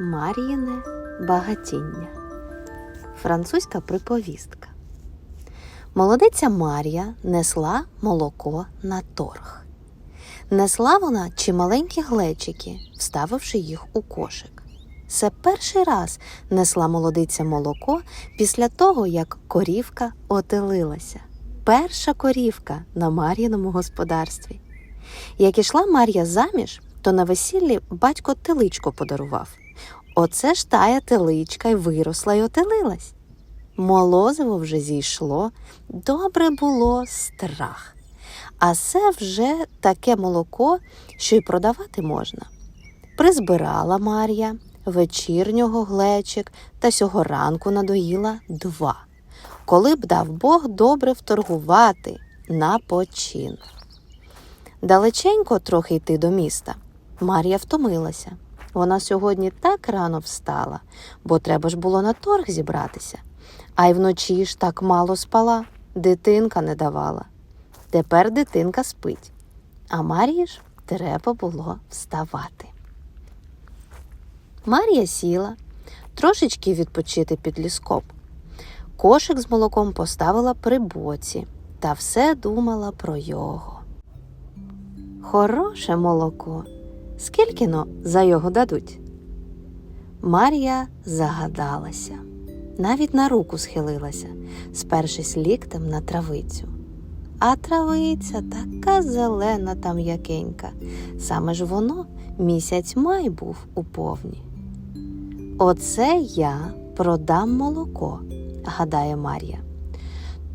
Мар'їне багатіння. Французька приповістка. Молодиця Мар'я несла молоко на торг. Несла вона чималенькі глечики, вставивши їх у кошик. Це перший раз несла молодиця молоко після того, як корівка отелилася. Перша корівка на Мар'їному господарстві. Як ішла Мар'я заміж, то на весіллі батько теличку подарував. Оце ж тая теличка й виросла й отелилась. Молозиво вже зійшло, добре було страх. А це вже таке молоко, що й продавати можна. Призбирала Мар'я вечірнього глечик та сього ранку надоїла два. Коли б дав Бог добре вторгувати на почин. Далеченько трохи йти до міста. Мар'я втомилася. Вона сьогодні так рано встала, бо треба ж було на торг зібратися. А й вночі ж так мало спала, дитинка не давала. Тепер дитинка спить, а Мар'ї ж треба було вставати. Мар'я сіла, трошечки відпочити під ліскоп. Кошик з молоком поставила при боці та все думала про його. Хороше молоко. Скільки но за його дадуть? Мар'я загадалася, навіть на руку схилилася, спершись ліктем на травицю. А травиця така зелена та м'якенька. Саме ж воно місяць май був у повні. Оце я продам молоко, гадає Мар'я.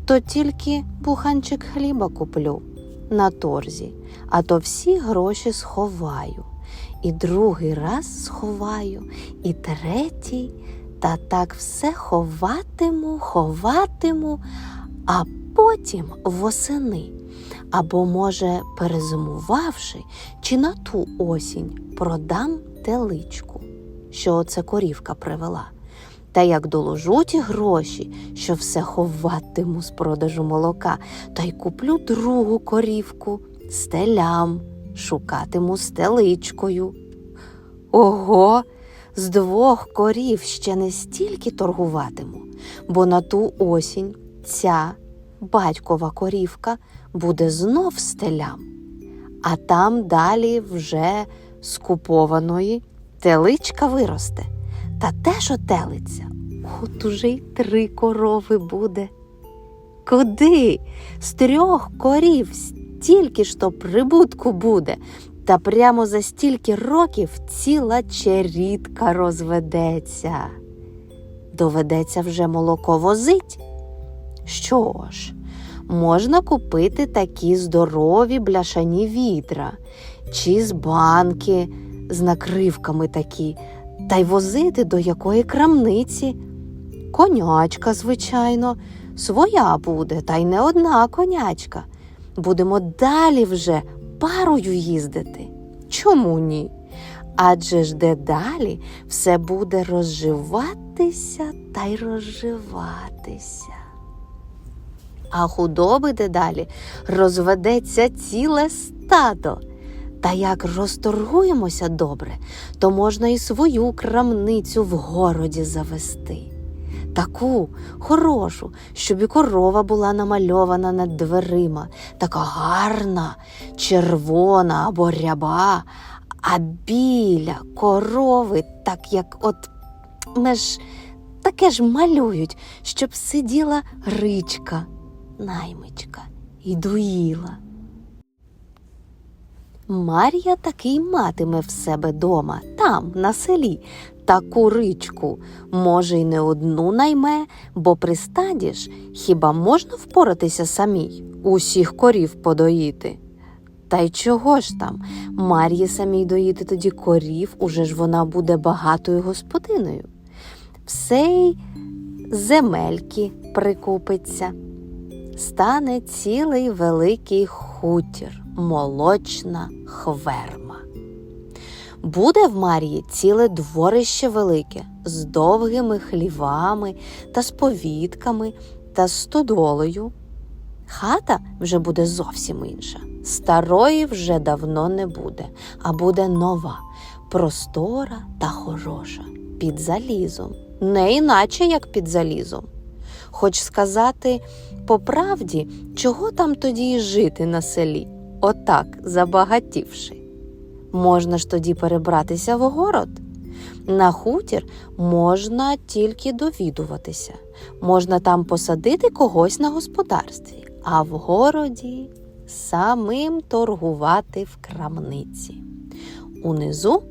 То тільки буханчик хліба куплю на торзі, а то всі гроші сховаю. І другий раз сховаю, і третій, та так все ховатиму, ховатиму, а потім восени. Або, може, перезимувавши, чи на ту осінь продам теличку, що оце корівка привела. Та як доложу ті гроші, що все ховатиму з продажу молока, та й куплю другу корівку стелям, шукатиму стеличкою. Ого, з двох корів ще не стільки торгуватиму, бо на ту осінь ця батькова корівка буде знов стелям, а там далі вже скупованої теличка виросте, та теж отелиться. От уже й три корови буде. Куди? З трьох корів стільки ж то прибутку буде, та прямо за стільки років ціла черідка розведеться. Доведеться вже молоко возить. Що ж, можна купити такі здорові бляшані відра, чи з банки з накривками такі, та й возити до якої крамниці. Конячка, звичайно, своя буде, та й не одна конячка. Будемо далі вже парою їздити. Чому ні? Адже ж дедалі все буде розживатися та й розживатися. А худоби дедалі розведеться ціле стадо. Та як розторгуємося добре, то можна і свою крамницю в городі завести. Таку хорошу, щоб і корова була намальована над дверима, така гарна, червона або ряба, а біля корови, так як от ми ж таке ж малюють, щоб сиділа ричка, наймичка і доїла. Мар'я таки й матиме в себе дома, там, на селі, таку ричку. Може, й не одну найме, бо при стаді ж хіба можна впоратися самій, усіх корів подоїти? Та й чого ж там? Мар'ї самій доїти тоді корів, уже ж вона буде багатою господиною. Все й земельки прикупиться. Стане цілий великий хутір, молочна хверма. Буде в Мар'ї ціле дворище велике з довгими хлівами та з повітками та стодолою. Хата вже буде зовсім інша. Старої вже давно не буде, а буде нова, простора та хороша, під залізом, не іначе як під залізом. Хоч сказати по правді, чого там тоді жити на селі, отак забагатівши. Можна ж тоді перебратися в город. На хутір можна тільки довідуватися, можна там посадити когось на господарстві, а в городі самим торгувати в крамниці. Унизу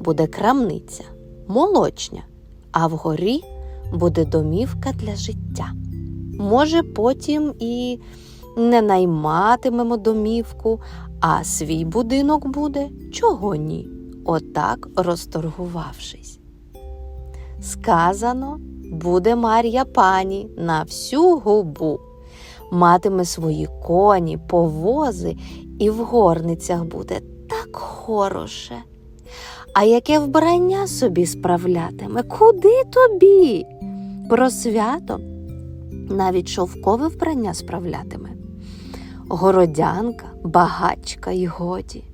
буде крамниця, молочня, а вгорі буде домівка для життя. Може, потім і не найматимемо домівку, а свій будинок буде, чого ні, отак розторгувавшись. Сказано, буде Мар'я пані на всю губу, матиме свої коні, повози, і в горницях буде так хороше. А яке вбрання собі справлятиме? Куди тобі? Про свято навіть шовкове вбрання справлятиме. Городянка, багачка й годі.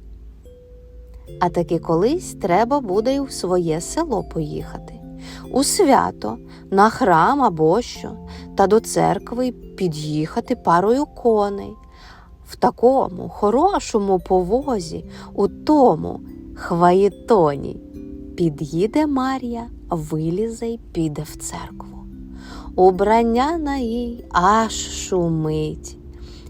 А таки колись треба буде й у своє село поїхати. У свято, на храм або що, та до церкви під'їхати парою коней. В такому хорошому повозі, у тому хваїтоні, під'їде Мар'я, вилізе й піде в церкву. Убрання на їй аж шумить.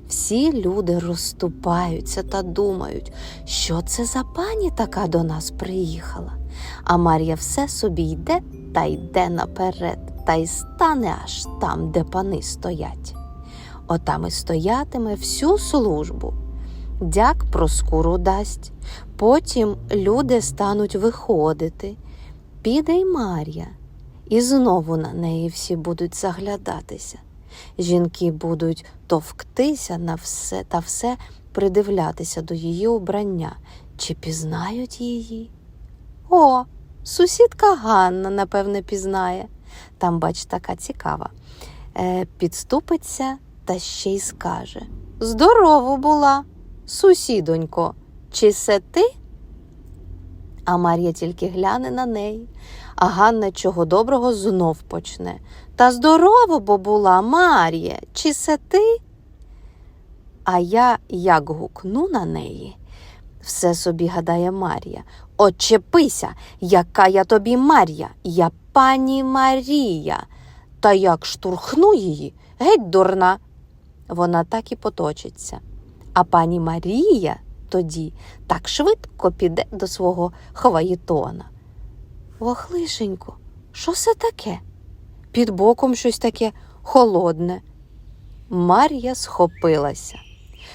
Всі люди розступаються та думають, що це за пані така до нас приїхала. А Мар'я все собі йде та йде наперед, та й стане аж там, де пани стоять. Отам і стоятиме всю службу. Дяк проскуру дасть, потім люди стануть виходити. Піде й Мар'я, і знову на неї всі будуть заглядатися. Жінки будуть товктися на все та все придивлятися до її убрання, чи пізнають її. О, сусідка Ганна, напевне, пізнає. Там, бач, така цікава. Е, підступиться та ще й скаже Здорово була, сусідонько, чи се ти? А Мар'я тільки гляне на неї, а Ганна чого доброго знов почне. Та здорово бо була, Мар'є, чи се ти? А я як гукну на неї, все собі гадає Мар'я. Очепися, яка я тобі Мар'я, я пані Марія. Та як штурхну її, геть дурна. Вона так і поточиться. А пані Марія тоді так швидко піде до свого хваїтона. Ох, лишенько, що це таке? Під боком щось таке холодне. Мар'я схопилася,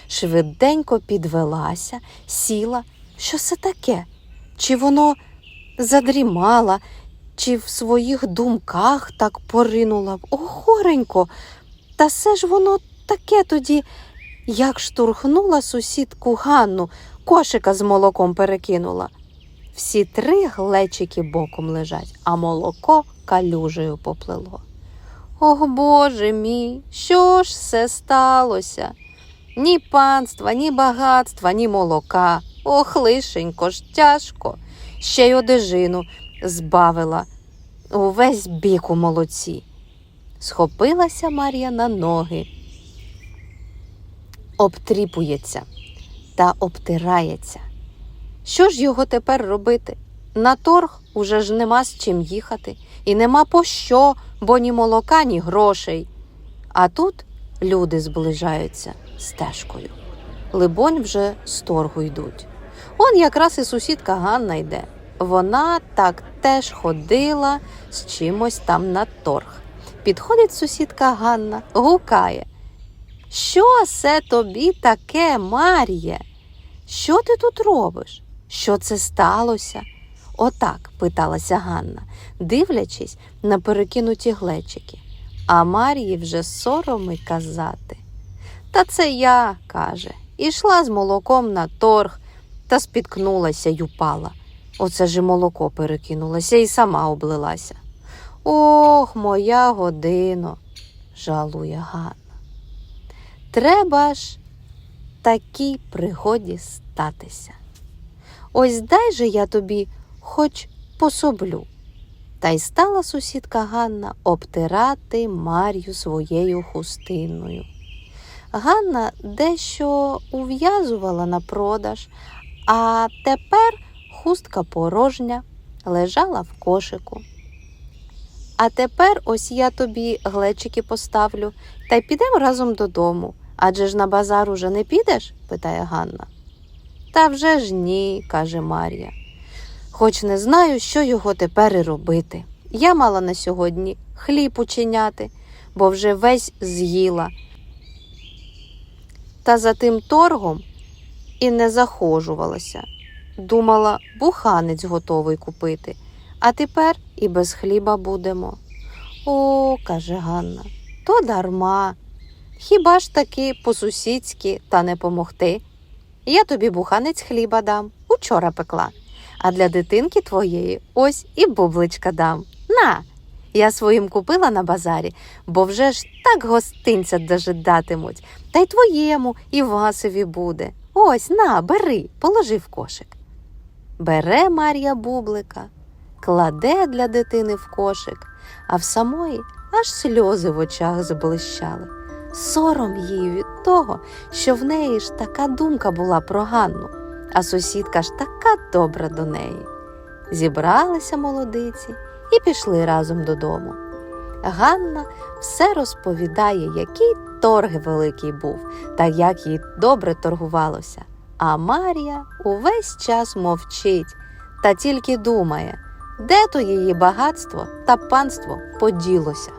швиденько підвелася, сіла. Що це таке? Чи воно задрімала, чи в своїх думках так поринула? О, горенько, та все ж воно таке тоді, як штурхнула сусідку Ганну, кошика з молоком перекинула. Всі три глечики боком лежать, а молоко калюжею поплило. Ох, Боже мій, що ж все сталося? Ні панства, ні багатства, ні молока. Ох, лишенько ж тяжко. Ще й одежину збавила увесь бік у молоці. Схопилася Мар'я на ноги, обтріпується та обтирається. Що ж його тепер робити? На торг уже ж нема з чим їхати, і нема по що, бо ні молока, ні грошей. А тут люди зближаються стежкою. Либонь вже з торгу йдуть. Он якраз і сусідка Ганна йде. Вона так теж ходила з чимось там на торг. Підходить сусідка Ганна, гукає. Що це тобі таке, Мар'є? Що ти тут робиш? Що це сталося? Отак питалася Ганна, дивлячись на перекинуті глечики. А Мар'ї вже сороми казати. Та це я, каже, ішла з молоком на торг та спіткнулася й упала. Оце ж молоко перекинулося і сама облилася. Ох, моя годино, жалує Ганна. Треба ж такій пригоді статися. Ось дай же я тобі хоч пособлю. Та й стала сусідка Ганна обтирати Мар'ю своєю хустиною. Ганна дещо ув'язувала на продаж, а тепер хустка порожня лежала в кошику. А тепер ось я тобі глечики поставлю та й підемо разом додому. Адже ж на базар уже не підеш? питає Ганна. Та вже ж ні, каже Мар'я. Хоч не знаю, що його тепер і робити. Я мала на сьогодні хліб учиняти, бо вже весь з'їла. Та за тим торгом і не захожувалася. Думала, буханець готовий купити, а тепер і без хліба будемо. О, каже Ганна, то дарма. Хіба ж таки по-сусідськи та не помогти? Я тобі буханець хліба дам, учора пекла, а для дитинки твоєї ось і бубличка дам. На, я своїм купила на базарі, бо вже ж так гостинця дожидатимуть, та й твоєму і Васові буде. Ось на, бери, положи в кошик. Бере Мар'я бублика, кладе для дитини в кошик, а в самої аж сльози в очах зблищали. Сором їй від того, що в неї ж така думка була про Ганну, а сусідка ж така добра до неї. Зібралися молодиці і пішли разом додому. Ганна все розповідає, який торг великий був та як їй добре торгувалося. А Марія увесь час мовчить та тільки думає, де то її багатство та панство поділося.